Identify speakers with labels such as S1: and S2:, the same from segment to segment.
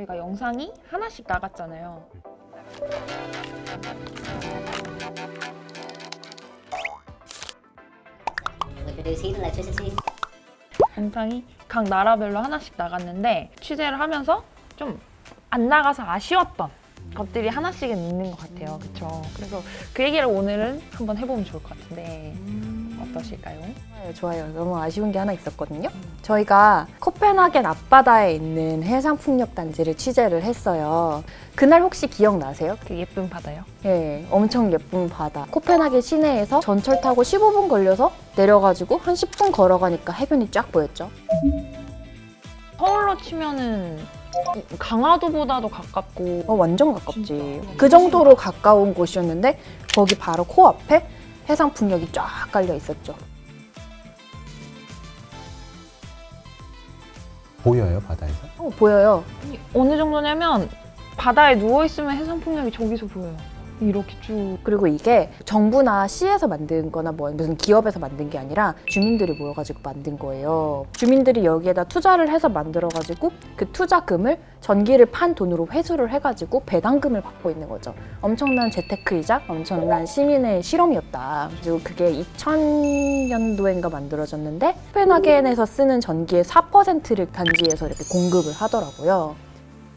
S1: 저희가 영상이 하나씩 나갔잖아요.
S2: would reduce heat, electricity,
S1: 영상이 각 나라별로 하나씩 나갔는데 취재를 하면서 좀 안 나가서 아쉬웠던 것들이 하나씩은 있는 것 같아요. 그렇죠. 그래서 그 얘기를 오늘은 한번 해보면 좋을 것 같은데 어떠실까요?
S3: 네, 좋아요. 너무 아쉬운 게 하나 있었거든요. 저희가 코펜하겐 앞바다에 있는 해상풍력 단지를 취재를 했어요. 그날 혹시 기억나세요?
S1: 그 예쁜 바다요.
S3: 예, 엄청 예쁜 바다. 코펜하겐 시내에서 전철 타고 15분 걸려서 내려가지고 한 10분 걸어가니까 해변이 쫙 보였죠.
S1: 서울로 치면은 강화도보다도 가깝고
S3: 어, 완전 가깝지.
S1: 진짜.
S3: 그 정도로 가까운 곳이었는데 거기 바로 코앞에 해상 풍력이 쫙 깔려 있었죠.
S4: 보여요 바다에서?
S3: 어, 보여요.
S1: 어느 정도냐면 바다에 누워 있으면 해상 풍력이 저기서 보여요. 이렇게 쭉.
S3: 그리고 이게 정부나 시에서 만든 거나 뭐 무슨 기업에서 만든 게 아니라 주민들이 모여가지고 만든 거예요. 주민들이 여기에다 투자를 해서 만들어가지고 그 투자금을 전기를 판 돈으로 회수를 해가지고 배당금을 받고 있는 거죠. 엄청난 재테크이자 엄청난 시민의 실험이었다. 그리고 그게 2000년도인가 만들어졌는데 코펜하겐에서 쓰는 전기의 4%를 단지에서 이렇게 공급을 하더라고요.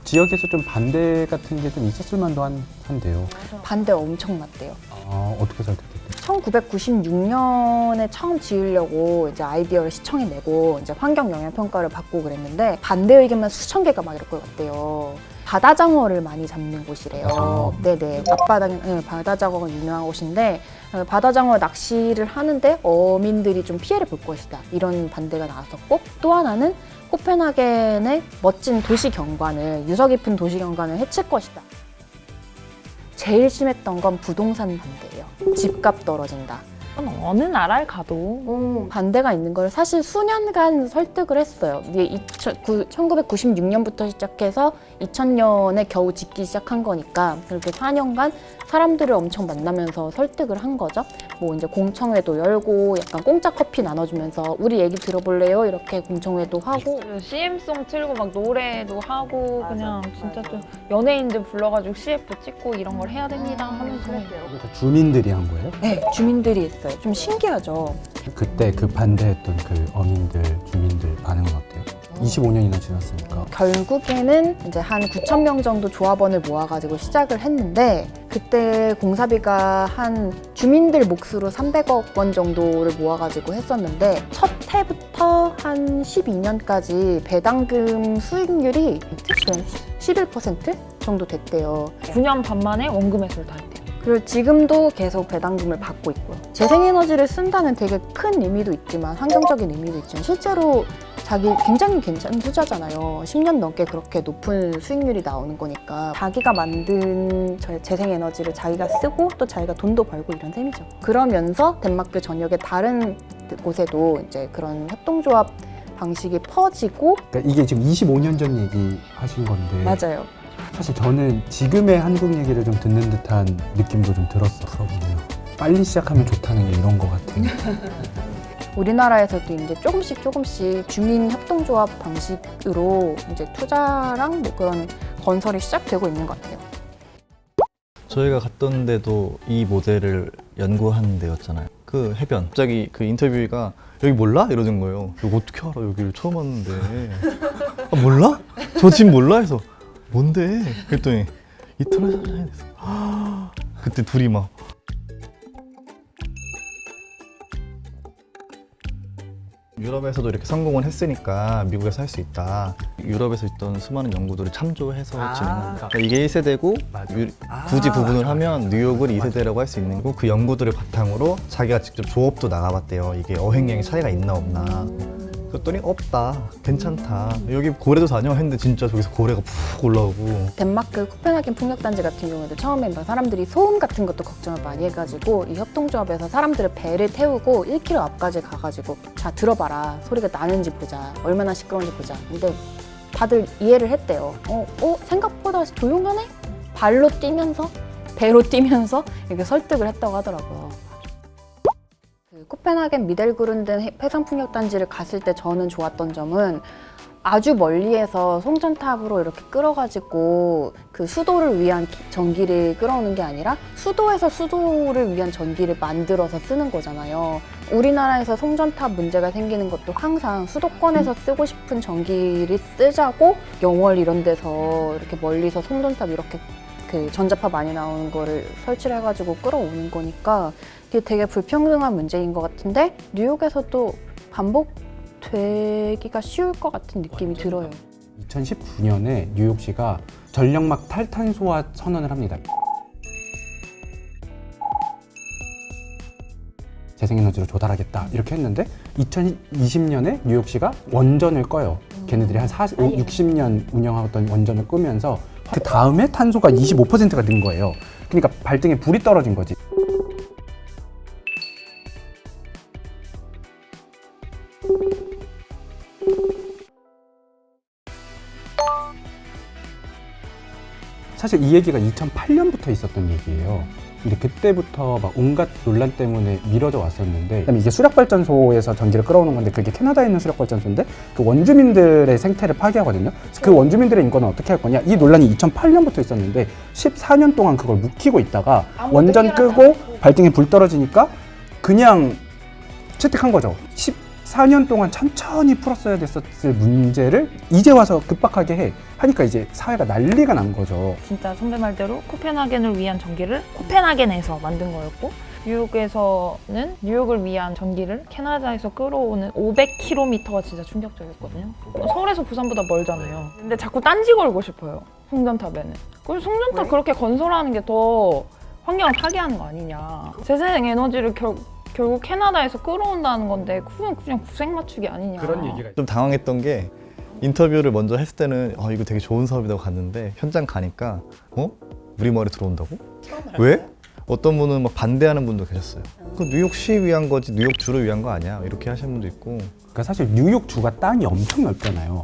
S4: 지역에서 좀 반대 같은 게 좀 있었을 만도 한, 한데요.
S3: 반대 엄청 났대요.
S4: 아, 어떻게 설득했대요?
S3: 1996년에 처음 지으려고 이제 아이디어를 시청에 내고 이제 환경 영향 평가를 받고 그랬는데 반대 의견만 수천 개가 막 이렇게 왔대요. 바다장어를 많이 잡는 곳이래요.
S4: 바다장어?
S3: 네네. 앞바다 네, 바다장어가 유명한 곳인데 어, 바다장어 낚시를 하는데 어민들이 좀 피해를 볼 것이다. 이런 반대가 나왔었고 또 하나는 코펜하겐의 멋진 도시 경관을 유서 깊은 도시 경관을 해칠 것이다. 제일 심했던 건 부동산 반대예요. 집값 떨어진다.
S1: 어느 나라를 가도
S3: 반대가 있는 걸 사실 수년간 설득을 했어요. 이게 1996년부터 시작해서 2000년에 겨우 짓기 시작한 거니까 그렇게 4년간 사람들을 엄청 만나면서 설득을 한 거죠. 뭐 이제 공청회도 열고 약간 공짜 커피 나눠주면서 우리 얘기 들어볼래요? 이렇게 공청회도 하고
S1: CM송 틀고 막 노래도 하고 그냥 진짜 좀 연예인들 불러가지고 CF 찍고 이런 걸 해야 됩니다 하면서
S4: 그러니까 주민들이 한 거예요?
S3: 네, 주민들이 했어요. 좀 신기하죠.
S4: 그때 그 반대했던 그 어민들, 주민들 반응은 어때요? 25년이나 지났으니까.
S3: 결국에는 이제 한 9천 명 정도 조합원을 모아가지고 시작을 했는데 그때 공사비가 한 주민들 몫으로 300억 원 정도를 모아가지고 했었는데 첫 해부터 한 12년까지 배당금 수익률이 11% 정도 됐대요.
S1: 9년 반 만에 원금 회수를 다 했대요.
S3: 그리고 지금도 계속 배당금을 받고 있고요. 재생에너지를 쓴다는 되게 큰 의미도 있지만 환경적인 의미도 있지만 실제로 자기 굉장히 괜찮은 투자잖아요. 10년 넘게 그렇게 높은 수익률이 나오는 거니까 자기가 만든 저- 재생에너지를 자기가 쓰고 또 자기가 돈도 벌고 이런 셈이죠. 그러면서 덴마크 전역의 다른 곳에도 이제 그런 협동조합 방식이 퍼지고
S4: 그러니까 이게 지금 25년 전 얘기 하신 건데
S3: 맞아요.
S4: 사실 저는 지금의 한국 얘기를 좀 듣는 듯한 느낌도 좀 들었어. 부럽네요. 빨리 시작하면 좋다는 게 이런 거 같아요.
S3: 우리나라에서도 이제 조금씩 조금씩 주민 협동조합 방식으로 이제 투자랑 뭐 그런 건설이 시작되고 있는 것 같아요.
S5: 저희가 갔던 데도 이 모델을 연구하는 데였잖아요. 그 해변. 갑자기 그 인터뷰가 여기 몰라? 이러는 거예요. 이거 어떻게 알아? 여기를 처음 왔는데. 아, 몰라? 저 집 몰라? 해서 뭔데? 그랬더니 이터널 선샤인에서 그때 둘이 막 유럽에서도 이렇게 성공을 했으니까 미국에서 할 수 있다. 유럽에서 있던 수많은 연구들을 참조해서
S4: 아,
S5: 진행한 거. 그러니까 이게 1세대고
S4: 맞아.
S5: 유-
S4: 아,
S5: 굳이 구분을
S4: 맞아,
S5: 하면 뉴욕을
S4: 맞아.
S5: 2세대라고 할 수 있는 거고 그 연구들을 바탕으로 자기가 직접 조업도 나가봤대요. 이게 어획량의 차이가 있나 없나. 그랬더니 없다. 괜찮다. 여기 고래도 다녀? 했는데 진짜 저기서 고래가 푹 올라오고.
S3: 덴마크 코펜하겐 풍력단지 같은 경우에도 처음에 막 사람들이 소음 같은 것도 걱정을 많이 해가지고 이 협동조합에서 사람들을 배를 태우고 1km 앞까지 가가지고 자 들어봐라. 소리가 나는지 보자. 얼마나 시끄러운지 보자. 근데 다들 이해를 했대요. 어, 어? 생각보다 조용하네? 발로 뛰면서? 배로 뛰면서? 이렇게 설득을 했다고 하더라고요. 그 코펜하겐 미델그룬덴 해- 해상풍력 단지를 갔을 때 저는 좋았던 점은 아주 멀리에서 송전탑으로 이렇게 끌어가지고 그 수도를 위한 기- 전기를 끌어오는 게 아니라 수도에서 수도를 위한 전기를 만들어서 쓰는 거잖아요. 우리나라에서 송전탑 문제가 생기는 것도 항상 수도권에서 쓰고 싶은 전기를 쓰자고 영월 이런 데서 이렇게 멀리서 송전탑 이렇게 그 전자파 많이 나오는 거를 설치를 해가지고 끌어오는 거니까 이게 되게 불평등한 문제인 것 같은데 뉴욕에서도 반복되기가 쉬울 것 같은 느낌이 들어요.
S4: 2019년에 뉴욕시가 전력막 탈탄소화 선언을 합니다. 재생에너지로 조달하겠다 이렇게 했는데 2020년에 뉴욕시가 원전을 꺼요. 걔네들이 한 40, 60년 운영하던 원전을 끄면서 그 다음에 탄소가 25%가 는 거예요. 그러니까 발등에 불이 떨어진 거지. 사실 이 얘기가 2008년부터 있었던 얘기예요. 근데 그때부터 막 온갖 논란 때문에 미뤄져 왔었는데 그다음에 이게 수력발전소에서 전기를 끌어오는 건데 그게 캐나다에 있는 수력발전소인데 그 원주민들의 생태를 파괴하거든요. 그래서 그 원주민들의 인권은 어떻게 할 거냐? 이 논란이 2008년부터 있었는데 14년 동안 그걸 묵히고 있다가 원전 끄고 발등에 불 떨어지니까 그냥 채택한 거죠. 14년 동안 천천히 풀었어야 됐었을 문제를 이제 와서 급박하게 해 하니까 이제 사회가 난리가 난 거죠.
S1: 진짜 선배 말대로 코펜하겐을 위한 전기를 코펜하겐에서 만든 거였고 뉴욕에서는 뉴욕을 위한 전기를 캐나다에서 끌어오는 500km가 진짜 충격적이었거든요. 서울에서 부산보다 멀잖아요. 근데 자꾸 딴지 걸고 싶어요. 송전탑에는. 그래서 송전탑 그렇게 건설하는 게 더 환경을 파괴하는 거 아니냐. 재생 에너지를 결, 결국 캐나다에서 끌어온다는 건데 그건 그냥 구색 맞추기 아니냐.
S5: 좀 당황했던 게 인터뷰를 먼저 했을 때는 아 이거 되게 좋은 사업이라고 갔는데 현장 가니까 어 우리 머리 들어온다고? 왜? 어떤 분은 막 반대하는 분도 계셨어요. 그 뉴욕시 위한 거지 뉴욕 주를 위한 거 아니야? 이렇게 하시는 분도 있고
S4: 그러니까 사실 뉴욕 주가 땅이 엄청 넓잖아요.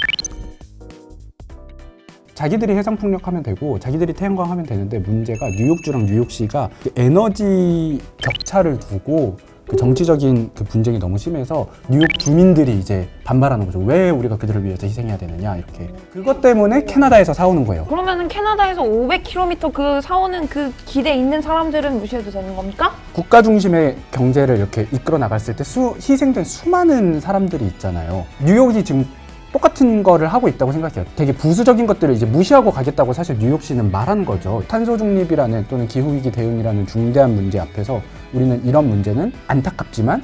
S4: 자기들이 해상 풍력하면 되고 자기들이 태양광 하면 되는데 문제가 뉴욕주랑 뉴욕시가 그 에너지 격차를 두고 그 정치적인 그 분쟁이 너무 심해서 뉴욕 주민들이 이제 반발하는 거죠. 왜 우리가 그들을 위해서 희생해야 되느냐 이렇게. 그것 때문에 캐나다에서 사오는 거예요.
S1: 그러면은 캐나다에서 500km 그 사오는 그 길에 있는 사람들은 무시해도 되는 겁니까?
S4: 국가 중심의 경제를 이렇게 이끌어 나갔을 때 수, 희생된 수많은 사람들이 있잖아요. 뉴욕이 지금 똑같은 거를 하고 있다고 생각해요. 되게 부수적인 것들을 이제 무시하고 가겠다고 사실 뉴욕시는 말한 거죠. 탄소 중립이라는 또는 기후 위기 대응이라는 중대한 문제 앞에서 우리는 이런 문제는 안타깝지만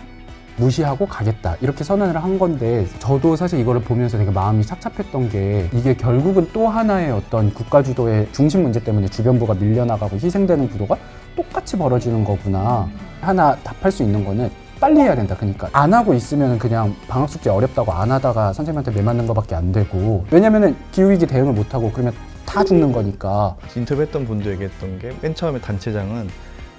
S4: 무시하고 가겠다 이렇게 선언을 한 건데 저도 사실 이거를 보면서 되게 마음이 착잡했던 게 이게 결국은 또 하나의 어떤 국가 주도의 중심 문제 때문에 주변부가 밀려나가고 희생되는 구도가 똑같이 벌어지는 거구나 하나 답할 수 있는 거는 빨리 해야 된다 그러니까 안 하고 있으면 그냥 방학 숙제 어렵다고 안 하다가 선생님한테 매 맞는 거밖에 안 되고 왜냐면은 기후위기 대응을 못 하고 그러면 다 죽는 거니까
S5: 인터뷰했던 분도 얘기했던 게 맨 처음에 단체장은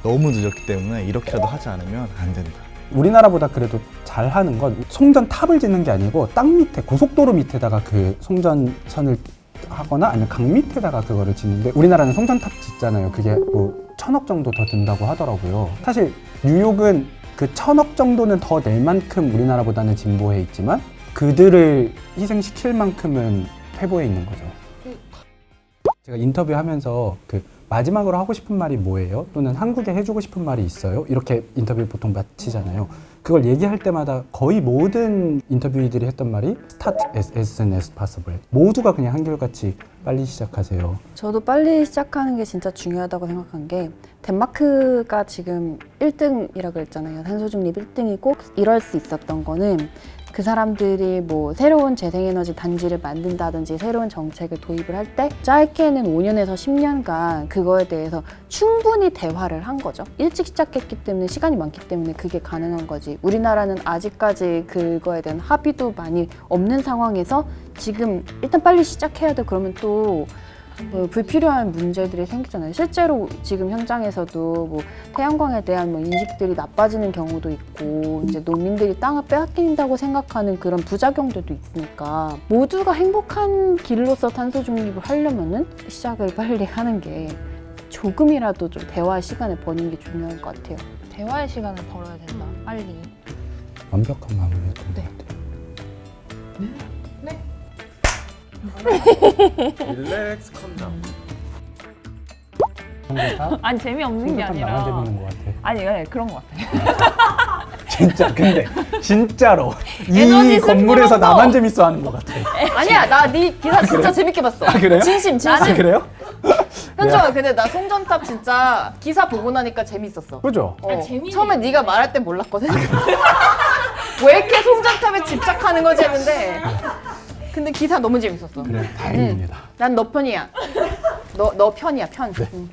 S5: 너무 늦었기 때문에 이렇게라도 하지 않으면 안 된다.
S4: 우리나라보다 그래도 잘하는 건 송전 탑을 짓는 게 아니고 땅 밑에 고속도로 밑에다가 그 송전선을 하거나 아니면 강 밑에다가 그거를 짓는데 우리나라는 송전탑 짓잖아요. 그게 뭐 천억 정도 더 든다고 하더라고요. 사실 뉴욕은 그 천억 정도는 더 낼 만큼 우리나라보다는 진보해 있지만 그들을 희생시킬 만큼은 퇴보해 있는 거죠. 제가 인터뷰하면서 그 마지막으로 하고 싶은 말이 뭐예요? 또는 한국에 해주고 싶은 말이 있어요? 이렇게 인터뷰 보통 마치잖아요. 그걸 얘기할 때마다 거의 모든 인터뷰이들이 했던 말이 start as soon as possible. 모두가 그냥 한결같이 빨리 시작하세요.
S3: 저도 빨리 시작하는 게 진짜 중요하다고 생각한 게 덴마크가 지금 1등이라고 그랬잖아요. 탄소 중립 1등이고 이럴 수 있었던 거는 그 사람들이 뭐 새로운 재생에너지 단지를 만든다든지 새로운 정책을 도입을 할 때 짧게는 5년에서 10년간 그거에 대해서 충분히 대화를 한 거죠. 일찍 시작했기 때문에 시간이 많기 때문에 그게 가능한 거지. 우리나라는 아직까지 그거에 대한 합의도 많이 없는 상황에서 지금 일단 빨리 시작해야 돼. 그러면 또 뭐 불필요한 문제들이 생기잖아요. 실제로 지금 현장에서도 뭐 태양광에 대한 뭐 인식들이 나빠지는 경우도 있고 이제 농민들이 땅을 빼앗긴다고 생각하는 그런 부작용들도 있으니까 모두가 행복한 길로서 탄소 중립을 하려면은 시작을 빨리 하는 게 조금이라도 좀 대화 시간을 버는 게 중요할 것 같아요.
S1: 대화의 시간을 벌어야 된다. 빨리.
S4: 완벽한 마무리였던 것
S1: 네.
S4: 같아요.
S6: 릴렉스 컴다운.
S1: 아니 재미없는 게 아니라
S4: 나만 재밌는 것 같아.
S1: 아니 네, 그런 것 같아요.
S4: 진짜 근데 진짜로
S1: 에너지
S4: 이 건물에서 나만
S1: 거.
S4: 재밌어 하는 것 같아.
S3: 아니야 나 네 기사 진짜 재밌게 봤어.
S4: 아 그래요?
S3: 진심 진심.
S4: 아 그래요?
S3: 현정아 근데 나 송전탑 진짜 기사 보고 나니까 재밌었어.
S4: 그죠?
S3: 어. 처음에 네가 말할 땐 몰랐거든. 왜 이렇게 송전탑에 집착하는 거지 했는데 근데 기사 너무 재밌었어.
S4: 그래 다행입니다.
S3: 난 너 편이야. 너 너 편이야 편. 응.